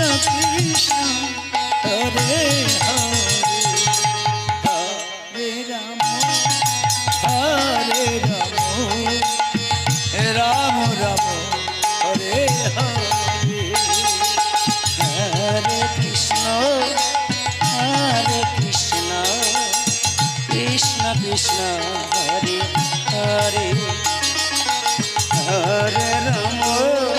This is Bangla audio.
Hare Hare Hare Hare Rama